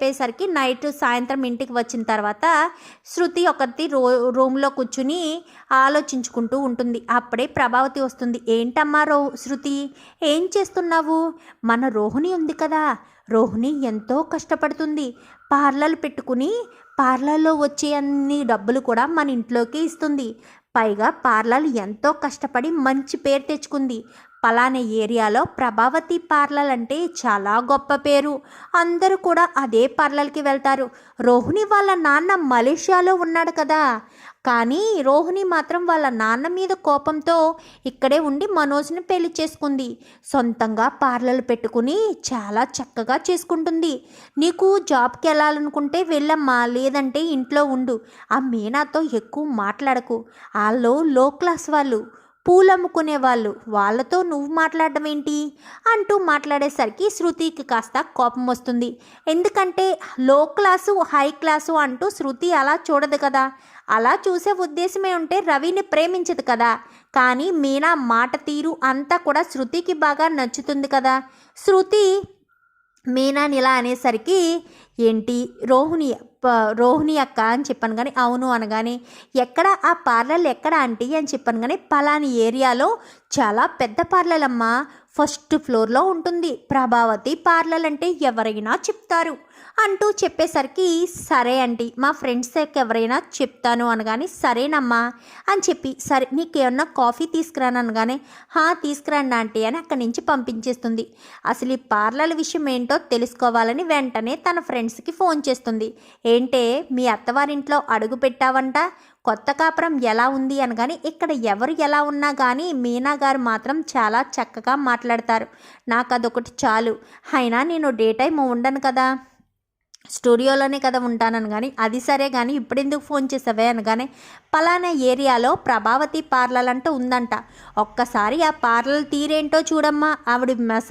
చెప్పేసరికి నైట్ సాయంత్రం ఇంటికి వచ్చిన తర్వాత శృతి ఒకటి రో రూమ్లో కూర్చుని ఆలోచించుకుంటూ ఉంటుంది. అప్పుడే ప్రభావతి వస్తుంది. ఏంటమ్మా రో శృతి ఏం చేస్తున్నావు? మన రోహిణి ఉంది కదా. రోహిణి ఎంతో కష్టపడుతుంది. పార్లర్లు పెట్టుకుని పార్లర్లో వచ్చే అన్ని డబ్బులు కూడా మన ఇంట్లోకి ఇస్తుంది. పైగా పార్లర్ ఎంతో కష్టపడి మంచి పేరు తెచ్చుకుంది. పలానా ఏరియాలో ప్రభావతి పార్లర్ అంటే చాలా గొప్ప పేరు. అందరూ కూడా అదే పార్లర్కి వెళ్తారు. రోహిణి వాళ్ళ నాన్న మలేషియాలో ఉన్నాడు కదా. కానీ రోహిణి మాత్రం వాళ్ళ నాన్న మీద కోపంతో ఇక్కడే ఉండి మనోజ్ని పెళ్ళి చేసుకుంది. సొంతంగా పార్లర్లు పెట్టుకుని చాలా చక్కగా చేసుకుంటుంది. నీకు జాబ్కి వెళ్ళాలనుకుంటే వెళ్ళమ్మా లేదంటే ఇంట్లో ఉండు. ఆ మీనాతో ఎక్కువ మాట్లాడకు. వాళ్ళు లో క్లాస్ వాళ్ళు. పూలు అమ్ముకునే వాళ్ళు. వాళ్ళతో నువ్వు మాట్లాడడం ఏంటి? అంటూ మాట్లాడేసరికి శృతికి కాస్త కోపం వస్తుంది. ఎందుకంటే లో క్లాసు హై క్లాసు అంటూ శృతి అలా చూడదు కదా. అలా చూసే ఉద్దేశమే ఉంటే రవిని ప్రేమించదు కదా. కానీ మీనా మాట తీరు అంతా కూడా శృతికి బాగా నచ్చుతుంది కదా. శృతి మీనాని ఇలా అనేసరికి ఏంటి? రోహిణి రోహిణి అక్క అని చెప్పాను. కానీ అవును అనగానే ఎక్కడ? ఆ పార్లర్ ఎక్కడ ఆంటీ? అని చెప్పాను. కానీ పలాని ఏరియాలో చాలా పెద్ద పార్లర్ అమ్మా ఫస్ట్ ఫ్లోర్లో ఉంటుంది. ప్రభావతి పార్లర్ అంటే ఎవరైనా చెప్తారు. అంటూ చెప్పేసరికి సరే అండి మా ఫ్రెండ్స్ ఎవరైనా చెప్తాను అనగానే సరేనమ్మా అని చెప్పి సరే నీకేమన్నా కాఫీ తీసుకురాను అనగానే హా తీసుకురండి ఆంటీ అని అక్కడి నుంచి పంపించేస్తుంది. అసలు ఈ పార్లర్ విషయం ఏంటో తెలుసుకోవాలని వెంటనే తన ఫ్రెండ్స్కి ఫోన్ చేస్తుంది. ఏంటే మీ అత్తవారింట్లో అడుగు పెట్టావంట? కొత్త కాపురం ఎలా ఉంది అనగాని ఇక్కడ ఎవరు ఎలా ఉన్నా కానీ మీనా గారు మాత్రం చాలా చక్కగా మాట్లాడతారు. నాకు అదొకటి చాలు. అయినా నేను డే టైం ఉండను కదా. స్టూడియోలోనే కదా ఉంటానని కానీ అది సరే కానీ ఇప్పుడెందుకు ఫోన్ చేసావే అనగానే పలానా ఏరియాలో ప్రభావతి పార్లర్ అంటూ ఉందంట. ఒక్కసారి ఆ పార్లర్ తీరేంటో చూడమ్మా. ఆవిడ మస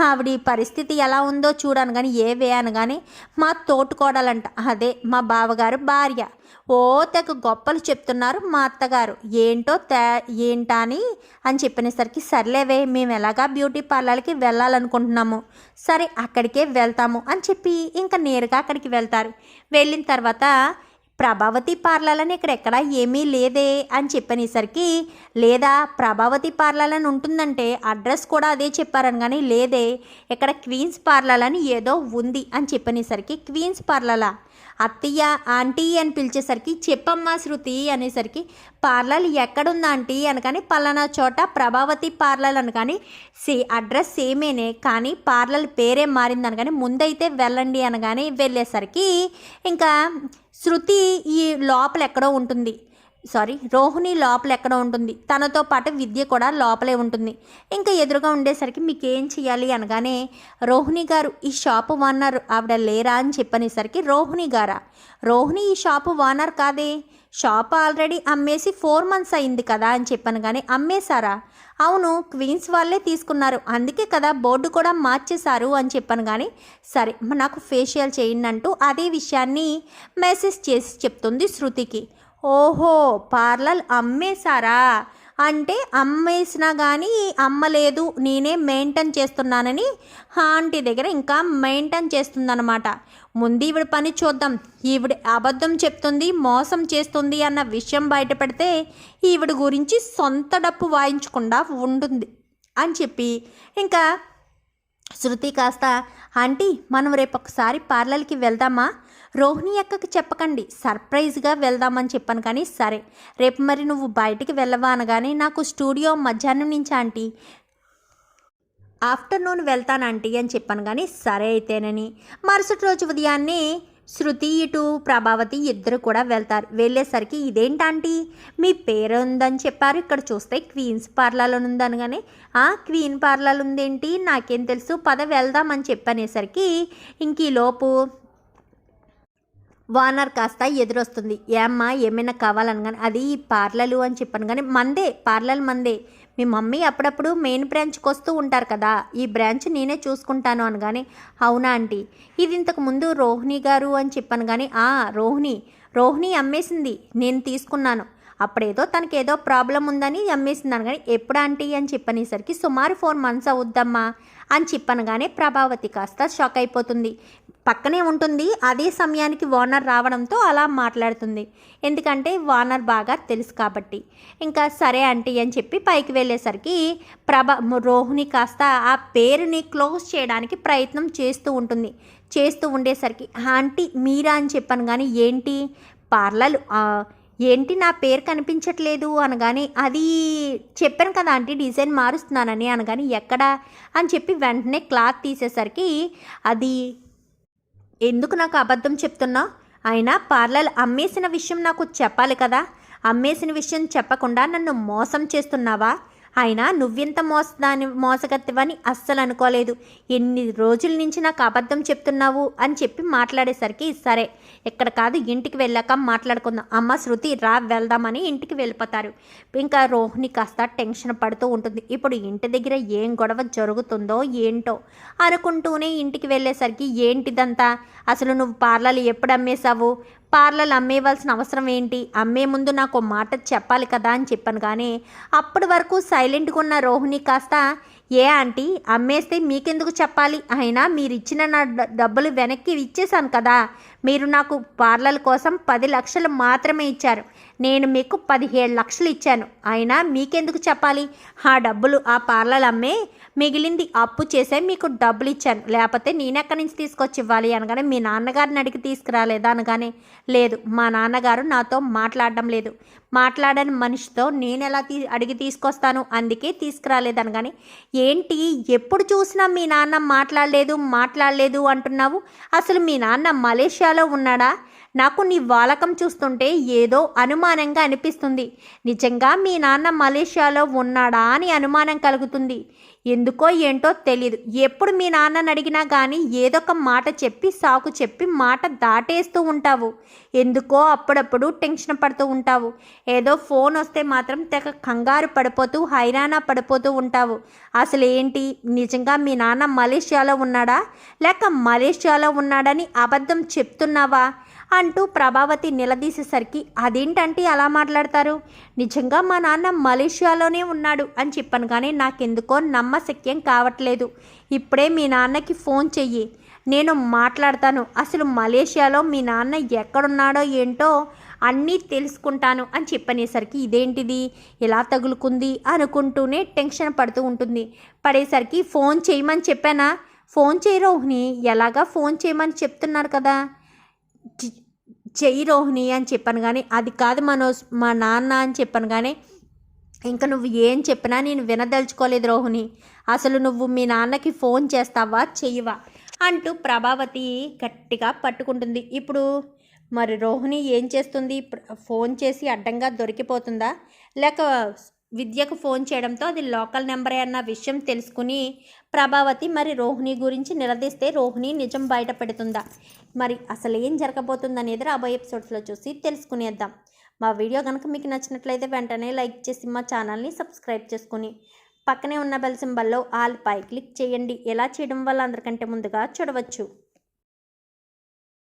ఆవిడ పరిస్థితి ఎలా ఉందో చూడను కానీ ఏవే అనగానే మా తోటుకోడలంట. అదే మా బావగారు భార్య. ఓ తెగ గొప్పలు చెప్తున్నారు మా అత్తగారు. ఏంటో తే ఏంటా అని అని చెప్పినసరికి సర్లేవే మేము ఎలాగా బ్యూటీ పార్లర్కి వెళ్ళాలనుకుంటున్నాము. సరే అక్కడికే వెళ్తాము అని చెప్పి ఇంకా నేరుగా అక్కడికి వెళ్తారు. వెళ్ళిన తర్వాత ప్రభావతి పార్లర్ అని ఇక్కడ ఎక్కడ ఏమీ లేదే అని చెప్పనేసరికి లేదా ప్రభావతి పార్లర్ అని ఉంటుందంటే అడ్రస్ కూడా అదే చెప్పారని కానీ లేదే. ఇక్కడ క్వీన్స్ పార్లర్ అని ఏదో ఉంది అని చెప్పనేసరికి క్వీన్స్ పార్లరా అత్తయ్య ఆంటీ అని పిలిచేసరికి చెప్పమ్మా శృతి అనేసరికి పార్లర్ ఎక్కడుందా ఆంటీ? అనగాని పలానా చోట ప్రభావతి పార్లర్ అనగాని సే అడ్రస్ సేమేనే కానీ పార్లర్ పేరే మారింది అనగాని ముందైతే వెళ్ళండి అనగానే వెళ్ళేసరికి ఇంకా శృతి ఈ లోపల ఎక్కడో ఉంటుంది. సారీ రోహిణి లోపల ఎక్కడ ఉంటుంది. తనతో పాటు విద్య కూడా లోపలే ఉంటుంది. ఇంకా ఎదురుగా ఉండేసరికి మీకు ఏం చేయాలి అనగానే రోహిణి గారు ఈ షాప్ ఓనర్ ఆవిడ లేరా? అని చెప్పనేసరికి రోహిణి గారా? రోహిణి ఈ షాప్ ఓనర్ కాదే. షాప్ ఆల్రెడీ అమ్మేసి ఫోర్ మంత్స్ అయింది కదా? అని చెప్పాను కానీ అమ్మేశారా? అవును క్వీన్స్ వాళ్ళే తీసుకున్నారు. అందుకే కదా బోర్డు కూడా మార్చేశారు. అని చెప్పాను కానీ సరే నాకు ఫేషియల్ చేయండి అంటూ అదే విషయాన్ని మెసేజ్ చేసి చెప్తుంది శృతికి. ఓహో పార్లర్ అమ్మేశారా? అంటే అమ్మేసినా కానీ అమ్మలేదు నేనే మెయింటైన్ చేస్తున్నానని ఆంటీ దగ్గర ఇంకా మెయింటైన్ చేస్తుందన్నమాట. ముందు ఈవిడ పని చూద్దాం. ఈవిడ అబద్ధం చెప్తుంది మోసం చేస్తుంది అన్న విషయం బయటపెడితే ఈవిడ గురించి సొంత డప్పు వాయించకుండా ఉంటుంది అని చెప్పి ఇంకా శృతి కాస్త ఆంటీ మనం రేపు ఒకసారి పార్లర్కి వెళ్దామా? రోహిణి అక్కకి చెప్పకండి సర్ప్రైజ్గా వెళ్దామని చెప్పాను కానీ సరే రేపు మరి నువ్వు బయటికి వెళ్ళవా అనగానే నాకు స్టూడియో మధ్యాహ్నం నుంచి ఆంటీ. ఆఫ్టర్నూన్ వెళ్తాను ఆంటీ అని చెప్పాను కానీ సరే అయితేనని. మరుసటి రోజు ఉదయాన్నే శృతి ఇటు ప్రభావతి ఇద్దరు కూడా వెళ్తారు. వెళ్ళేసరికి ఇదేంటంటీ మీ పేరు ఉందని చెప్పారు. ఇక్కడ చూస్తే క్వీన్స్ పార్లర్ ఉందనగానే ఆ క్వీన్ పార్లర్ ఉందేంటి? నాకేం తెలుసు. పద వెళ్దామని చెప్పనేసరికి ఇంక ఈలోపు వానర్ కాస్త ఎదురొస్తుంది. ఏమ్మా ఏమైనా కావాలని కానీ అది ఈ పార్లలు అని చెప్పాను. కానీ మందే పార్లర్ మందే. మీ మమ్మీ అప్పుడప్పుడు మెయిన్ బ్రాంచ్కి వస్తూ ఉంటారు కదా ఈ బ్రాంచ్ నేనే చూసుకుంటాను అనగానే అవునా ఆంటీ? ఇది ఇంతకు ముందు రోహిణి గారు అని చెప్పాను కానీ ఆ రోహిణి రోహిణి అమ్మేసింది నేను తీసుకున్నాను. అప్పుడేదో తనకి ఏదో ప్రాబ్లం ఉందని అమ్మేసింది కానీ ఎప్పుడు ఆంటీ అని చెప్పనేసరికి సుమారు ఫోర్ మంత్స్ అవుద్దమ్మా అని చెప్పనగానే ప్రభావతి కాస్త షాక్ అయిపోతుంది. పక్కనే ఉంటుంది. అదే సమయానికి ఓనర్ రావడంతో అలా మాట్లాడుతుంది. ఎందుకంటే ఓనర్ బాగా తెలుసు కాబట్టి. ఇంకా సరే ఆంటీ అని చెప్పి పైకి వెళ్ళేసరికి ప్రభ రోహిణి కాస్త ఆ పేరుని క్లోజ్ చేయడానికి ప్రయత్నం చేస్తూ ఉంటుంది. చేస్తూ ఉండేసరికి ఆంటీ మీరా అని చెప్పాను కానీ ఏంటి? పార్లర్ ఏంటి నా పేరు కనిపించట్లేదు? అనగానే అది చెప్పాను కదా ఆంటీ డిజైన్ మారుస్తున్నానని అనగాని ఎక్కడా? అని చెప్పి వెంటనే క్లాత్ తీసేసరికి అది ఎందుకు నాకు అబద్ధం చెప్తున్నావు అయినా పార్లర్ అమ్మేసిన విషయం నాకు చెప్పాలి కదా? అమ్మేసిన విషయం చెప్పకుండా నన్ను మోసం చేస్తున్నావా? అయినా నువ్వింత మోసదాని మోసగత్తివని అస్సలు అనుకోలేదు. ఎన్ని రోజుల నుంచి నాకు అబద్ధం చెప్తున్నావు అని చెప్పి మాట్లాడేసరికి సరే ఇక్కడ కాదు ఇంటికి వెళ్ళాక మాట్లాడుకుందాం. అమ్మ శృతి రా వెళ్దామని ఇంటికి వెళ్ళిపోతారు. ఇంకా రోహిణి కాస్త టెన్షన్ పడుతూ ఉంటుంది. ఇప్పుడు ఇంటి దగ్గర ఏం గొడవ జరుగుతుందో ఏంటో అనుకుంటూనే ఇంటికి వెళ్ళేసరికి ఏంటిదంతా? అసలు నువ్వు పార్లర్లు ఎప్పుడు అమ్మేశావు? పార్లర్ అమ్మేవలసిన అవసరం ఏంటి? అమ్మే ముందు నాకు మాట చెప్పాలి కదా అని చెప్పాను కానీ అప్పటి వరకు సైలెంట్గా ఉన్న రోహిణి కాస్త ఏ ఆంటీ అమ్మేస్తే మీకెందుకు చెప్పాలి? అయినా మీరు ఇచ్చిన నా డబ్బులు వెనక్కి ఇచ్చేశాను కదా. మీరు నాకు పార్లర్ కోసం పది లక్షలు మాత్రమే ఇచ్చారు. నేను మీకు పదిహేడు లక్షలు ఇచ్చాను. అయినా మీకెందుకు చెప్పాలి? ఆ డబ్బులు ఆ పార్లర్ అమ్మే మిగిలింది అప్పు చేసే మీకు డబ్బులు ఇచ్చాను. లేకపోతే నేనెక్కడి నుంచి తీసుకొచ్చి ఇవ్వాలి అనగానే మీ నాన్నగారిని అడిగి తీసుకురాలేదా అనగానే? లేదు మా నాన్నగారు నాతో మాట్లాడడం లేదు. మాట్లాడని మనిషితో నేను ఎలా తీ అడిగి తీసుకొస్తాను? అందుకే తీసుకురాలేదని కానీ ఏంటి? ఎప్పుడు చూసినా మీ నాన్న మాట్లాడలేదు మాట్లాడలేదు అంటున్నావు? అసలు మీ నాన్న మలేషియాలో ఉన్నాడా? నాకు నీ వాలకం చూస్తుంటే ఏదో అనుమానంగా అనిపిస్తుంది. నిజంగా మీ నాన్న మలేషియాలో ఉన్నాడా అని అనుమానం కలుగుతుంది. ఎందుకో ఏంటో తెలియదు ఎప్పుడు మీ నాన్నని అడిగినా కానీ ఏదొక మాట చెప్పి సాకు చెప్పి మాట దాటేస్తూ ఉంటావు. ఎందుకో అప్పుడప్పుడు టెన్షన్ పడుతూ ఉంటావు. ఏదో ఫోన్ వస్తే మాత్రం తెగ కంగారు పడిపోతూ హైరాణ పడిపోతూ ఉంటావు. అసలు ఏంటి? నిజంగా మీ నాన్న మలేషియాలో ఉన్నాడా? లేక మలేషియాలో ఉన్నాడని అబద్ధం చెప్తున్నావా? అంటూ ప్రభావతి నిలదీసేసరికి అదేంటంటే అలా మాట్లాడతారు? నిజంగా మా నాన్న మలేషియాలోనే ఉన్నాడు అని చెప్పాను కానీ నాకెందుకో నమ్మశక్యం కావట్లేదు. ఇప్పుడే మీ నాన్నకి ఫోన్ చెయ్యి. నేను మాట్లాడతాను. అసలు మలేషియాలో మీ నాన్న ఎక్కడున్నాడో ఏంటో అన్నీ తెలుసుకుంటాను అని చెప్పనేసరికి ఇదేంటిది? ఎలా తగులుకుంది అనుకుంటూనే టెన్షన్ పడుతూ ఉంటుంది. పడేసరికి ఫోన్ చేయమని చెప్పానా? ఫోన్ చేయి రోహిణి. ఎలాగా ఫోన్ చేయమని చెప్తున్నారు కదా? చెయ్యి రోహిణి అని చెప్పాను కానీ అది కాదు మనోజ్ మా నాన్న అని చెప్పాను కానీ ఇంకా నువ్వు ఏం చెప్పినా నేను వినదలుచుకోలేదు రోహిణి. అసలు నువ్వు మీ నాన్నకి ఫోన్ చేస్తావా చెయ్యవా అంటూ ప్రభావతి గట్టిగా పట్టుకుంటుంది. ఇప్పుడు మరి రోహిణి ఏం చేస్తుంది? ఫోన్ చేసి అడ్డంగా దొరికిపోతుందా? లేక విద్యకు ఫోన్ చేయడంతో అది లోకల్ నెంబరే అన్న విషయం తెలుసుకుని ప్రభావతి మరి రోహిణి గురించి నిలదీస్తే రోహిణి నిజం బయట పెడుతుందా? మరి అసలు ఏం జరగబోతుందనేది రాబోయే ఎపిసోడ్స్లో చూసి తెలుసుకునేద్దాం. మా వీడియో కనుక మీకు నచ్చినట్లయితే వెంటనే లైక్ చేసి మా ఛానల్ని సబ్స్క్రైబ్ చేసుకుని పక్కనే ఉన్న బెల్ సింబల్లో ఆల్ పై క్లిక్ చేయండి. ఎలా చేయడం వల్ల అందరికంటే ముందుగా చూడవచ్చు.